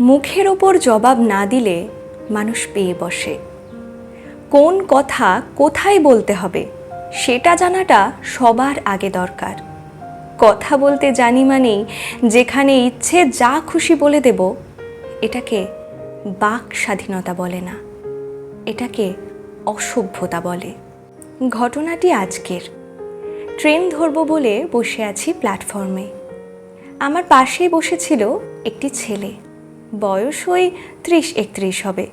মুখের ওপর জবাব না দিলে মানুষ পেয়ে বসে। কোন কথা কোথায় বলতে হবে, সেটা জানাটা সবার আগে দরকার। কথা বলতে জানি মানেই যেখানে ইচ্ছে যা খুশি বলে দেব, এটাকে বাক স্বাধীনতা বলে না, এটাকে অসভ্যতা বলে। ঘটনাটি আজকের। ট্রেন ধরবো বলে বসে আছি প্ল্যাটফর্মে। আমার পাশেই বসেছিল একটি ছেলে। বয়স ওই ত্রিশ একত্রিশ হবে।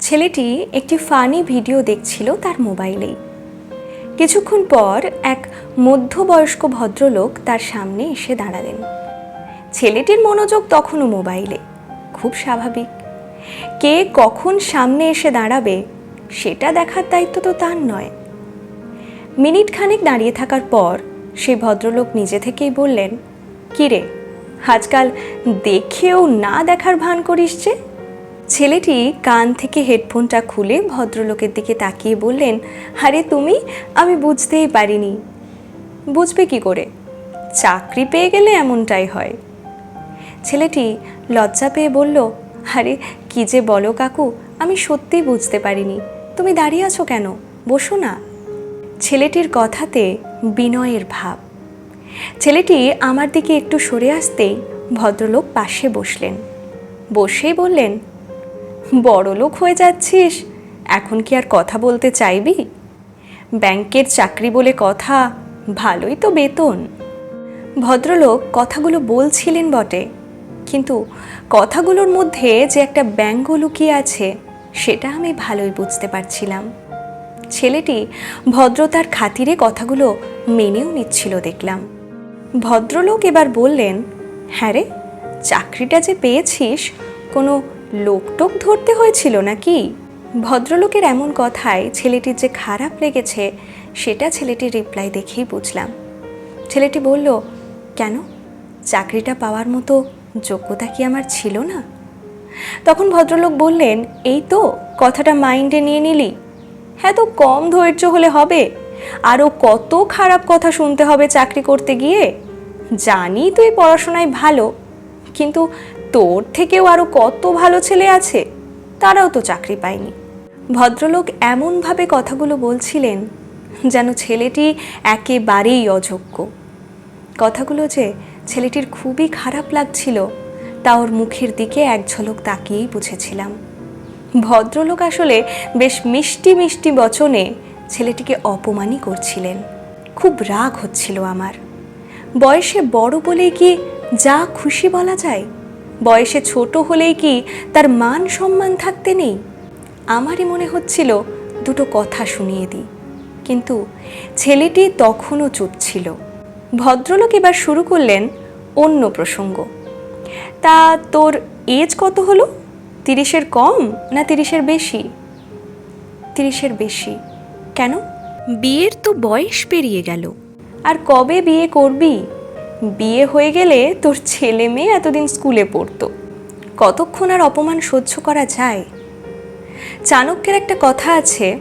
ছেলেটি একটি ফানি ভিডিও দেখছিল তার মোবাইলেই। কিছুক্ষণ পর এক মধ্যবয়স্ক ভদ্রলোক তার সামনে এসে দাঁড়ালেন। ছেলেটির মনোযোগ তখনও মোবাইলে। খুব স্বাভাবিক। কে কখন সামনে এসে দাঁড়াবে, সেটা দেখার দায়িত্ব তো তার নয়। মিনিট খানেক দাঁড়িয়ে থাকার পর সেই ভদ্রলোক নিজে থেকেই বললেন, কিরে আজকাল দেখেও না দেখার ভান করিস যে? ছেলেটি কান থেকে হেডফোনটা খুলে ভদ্রলোকের দিকে তাকিয়ে বললেন, আরে তুমি, আমি বুঝতেই পারিনি। বুঝবে কি করে? চাকরি পেয়ে গেলে এমনটাই হয়। ছেলেটি লজ্জা পেয়ে বলল, আরে কি যে বলো কাকু, আমি সত্যিই বুঝতে পারিনি। তুমি দাঁড়িয়ে আছো কেন? বসো না। ছেলেটির কথাতে বিনয়ের ভাব ছেলেটি আমার দিকে একটু সরে আসতেই ভদ্রলোক পাশে বসলেন। বসেই বললেন বড় লোক হয়ে যাচ্ছিস, এখন কি আর কথা বলতে চাইবি? ব্যাংকের চাকরি বলে কথা, ভালোই তো বেতন। ভদ্রলোক কথাগুলো বলছিলেন বটে, কিন্তু কথাগুলোর মধ্যে যে একটা ব্যঙ্গ লুকিয়ে আছে, সেটা আমি ভালোই বুঝতে পারছিলাম। ছেলেটি ভদ্রতার খাতিরে কথাগুলো মেনেও নিচ্ছিল দেখলাম। ভদ্রলোক এবার বললেন হ্যাঁ রে, চাকরিটা যে পেয়েছিস, কোনো লোকটোক ধরতে হয়েছিল নাকি? ভদ্রলোকের এমন কথায় ছেলেটির যে খারাপ লেগেছে, সেটা ছেলেটির রিপ্লাই দেখেই বুঝলাম। ছেলেটি বলল, কেন? চাকরিটা পাওয়ার মতো যোগ্যতা কি আমার ছিল না? তখন ভদ্রলোক বললেন, এই তো, কথাটা মাইন্ডে নিয়ে নিলি। হ্যাঁ তো, কম ধৈর্য হলে হবে। আরও কত খারাপ কথা শুনতে হবে চাকরি করতে গিয়ে? জানি তুই পড়াশোনায় ভালো, কিন্তু তোর থেকেও আরও কত ভালো ছেলে আছে, তারাও তো চাকরি পায়নি। ভদ্রলোক এমনভাবে কথাগুলো বলছিলেন যেন ছেলেটি একেবারেই অযোগ্য। কথাগুলো যে ছেলেটির খুবই খারাপ লাগছিল, তা ওর মুখের দিকে এক ঝলক তাকিয়েই বুঝেছিলাম। ভদ্রলোক আসলে বেশ মিষ্টি মিষ্টি বচনে ছেলেটিকে অপমানই করছিলেন। খুব রাগ হচ্ছিল আমার। বয়সে বড় বলেই কি যা খুশি বলা যায়? বয়সে ছোট হলেই কি তার মান সম্মান থাকতে নেই? আমারই মনে হচ্ছিল দুটো কথা শুনিয়ে দিই। কিন্তু ছেলেটি তখনও চুপ ছিল। ভদ্রলোক এবার শুরু করলেন অন্য প্রসঙ্গ। তা তোর এজ কত হলো? তিরিশের কম না তিরিশের বেশি? তিরিশের বেশি। কেন? বিয়ের তো বয়স পেরিয়ে গেল। আর কবে বিয়ে করবি? বিয়ে হয়ে গেলে তোর ছেলে মেয়ে এতদিন স্কুলে পড়তো। কতক্ষণ আর অপমান সহ্য করা যায়? চাণক্যের একটা কথা আছে,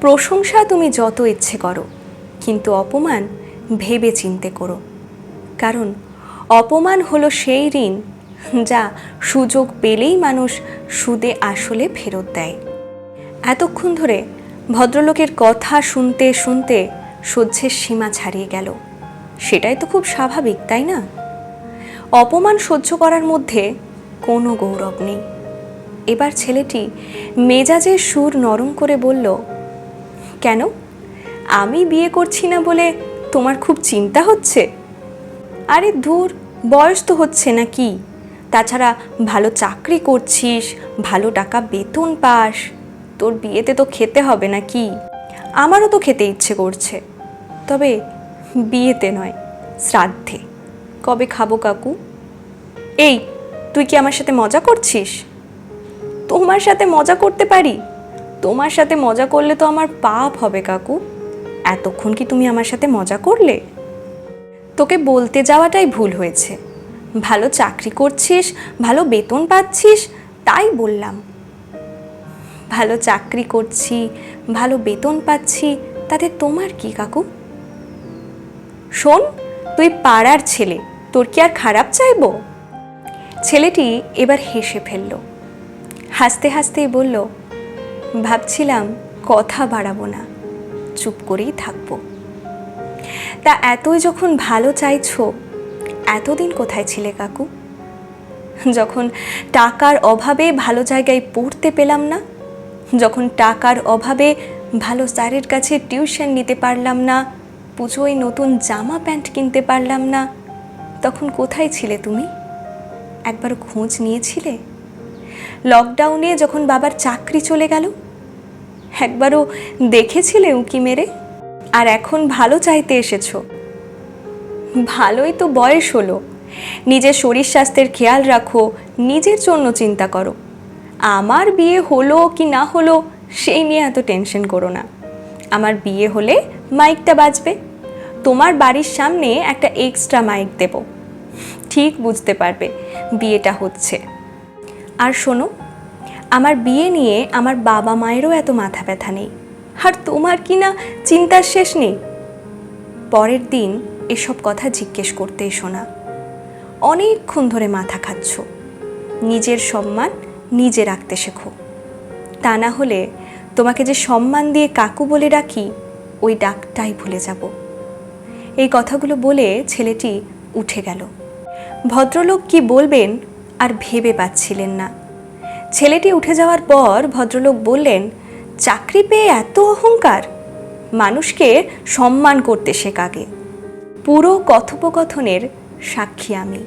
প্রশংসা তুমি যত ইচ্ছে করো, কিন্তু অপমান ভেবে চিনতে করো। কারণ অপমান হলো সেই ঋণ যা সুযোগ পেলেই মানুষ সুদে আসলে ফেরত দেয়। এতক্ষণ ধরে ভদ্রলোকের কথা শুনতে শুনতে সহ্যের সীমা ছাড়িয়ে গেল। সেটাই তো খুব স্বাভাবিক, তাই না? অপমান সহ্য করার মধ্যে কোনো গৌরব নেই। এবার ছেলেটি মেজাজের সুর নরম করে বলল, কেন? আমি বিয়ে করছি না বলে তোমার খুব চিন্তা হচ্ছে? আরে দূর বয়স তো হচ্ছে না কি তাছাড়া ভালো চাকরি করছিস, ভালো টাকা বেতন পাস তোর বিয়েতে তো খেতে হবে না কি আমারও তো খেতে ইচ্ছে করছে। তবে বিয়েতে নয়, শ্রাদ্ধে। কবে খাব কাকু? এই, তুই কি আমার সাথে মজা করছিস? তোমার সাথে মজা করতে পারি? তোমার সাথে মজা করলে তো আমার পাপ হবে কাকু। এতক্ষণ কি তুমি আমার সাথে মজা করলে? তোকে বলতে যাওয়াটাই ভুল হয়েছে। ভালো চাকরি করছিস, ভালো বেতন পাচ্ছিস, তাই বললাম। ভালো চাকরি করছি, ভালো বেতন পাচ্ছি, তাতে তোমার কি কাকু? শোন, তুই পাড়ার ছেলে, তোর কি আর খারাপ চাইব? ছেলেটি এবার হেসে ফেলল। হাসতে হাসতেই বলল, ভাবছিলাম কথা বাড়াবো না, চুপ করেই থাকব। তা এতই যখন ভালো চাইছো, এতদিন কোথায় ছিলে কাকু? যখন টাকার অভাবে ভালো জায়গায় পড়তে পেলাম না যখন টাকার অভাবে ভালো স্যারের কাছে টিউশন নিতে পারলাম না, পুজোয় নতুন জামা প্যান্ট কিনতে পারলাম না, তখন কোথায় ছিলে তুমি? একবার খোঁজ নিয়েছিলে? লকডাউনে যখন বাবার চাকরি চলে গেল? একবারও দেখেছিলে উঁকি মেরে? আর এখন ভালো চাইতে এসেছ? ভালোই তো বয়স হলো। নিজের শরীর স্বাস্থ্যের খেয়াল রাখো, নিজের জন্য চিন্তা করো। আমার বিয়ে হলো কি না হলো, সেই নিয়ে এত টেনশন করো না। আমার বিয়ে হলে মাইকটা বাজবে। তোমার বাড়ির সামনে একটা এক্সট্রা মাইক দেব। ঠিক বুঝতে পারবে বিয়েটা হচ্ছে। আর শোনো, আমার বিয়ে নিয়ে আমার বাবা মায়েরও এত মাথা ব্যথা নেই। আর তোমার কি না চিন্তার শেষ নেই? পরের দিন এসব কথা জিজ্ঞেস করতে এসো না। অনেকক্ষণ ধরে মাথা খাচ্ছ। নিজের সম্মান নিজে রাখতে শেখো। তা না হলে তোমাকে যে সম্মান দিয়ে কাকু বলে ডাকি, ওই ডাকটাই ভুলে যাব। এই কথাগুলো বলে ছেলেটি উঠে গেল। ভদ্রলোক কি বলবেন আর ভেবে পাচ্ছিলেন না। ছেলেটি উঠে যাওয়ার পর ভদ্রলোক বললেন, চাকরি পেয়ে এত অহংকার? মানুষকে সম্মান করতে শেখাগে পুরো কথোপকথনের সাক্ষী আমি।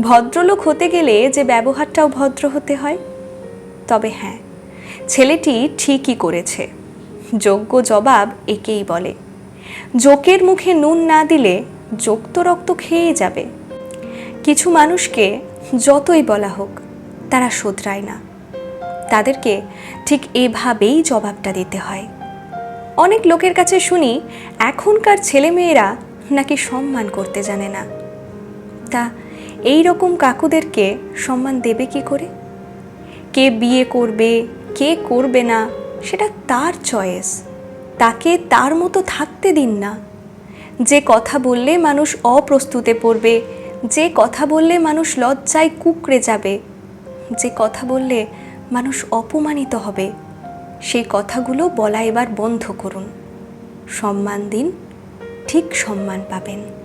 ভদ্রলোক হতে গেলে যে ব্যবহারটাও ভদ্র হতে হয়। তবে হ্যাঁ ছেলেটি ঠিকই করেছে। যোগ্য জবাব একেই বলে। জোকের মুখে নুন না দিলে যোগ তো রক্ত খেয়েই যাবে। কিছু মানুষকে যতই বলা হোক, তারা শোধরায় না। তাদেরকে ঠিক এভাবেই জবাবটা দিতে হয়। অনেক লোকের কাছে শুনি, এখনকার ছেলেমেয়েরা নাকি সম্মান করতে জানে না। তা এই রকম কাকুদেরকে সম্মান দেবে কি করে? কে বিয়ে করবে, কে করবে না, সেটা তার চয়েস তাকে তার মতো থাকতে দিন না। যে কথা বললে মানুষ অপ্রস্তুতে পড়বে, যে কথা বললে মানুষ লজ্জায় কুকড়ে যাবে, যে কথা বললে মানুষ অপমানিত হবে সেই কথাগুলো বলা এবার বন্ধ করুন। সম্মান দিন, ঠিক সম্মান পাবেন।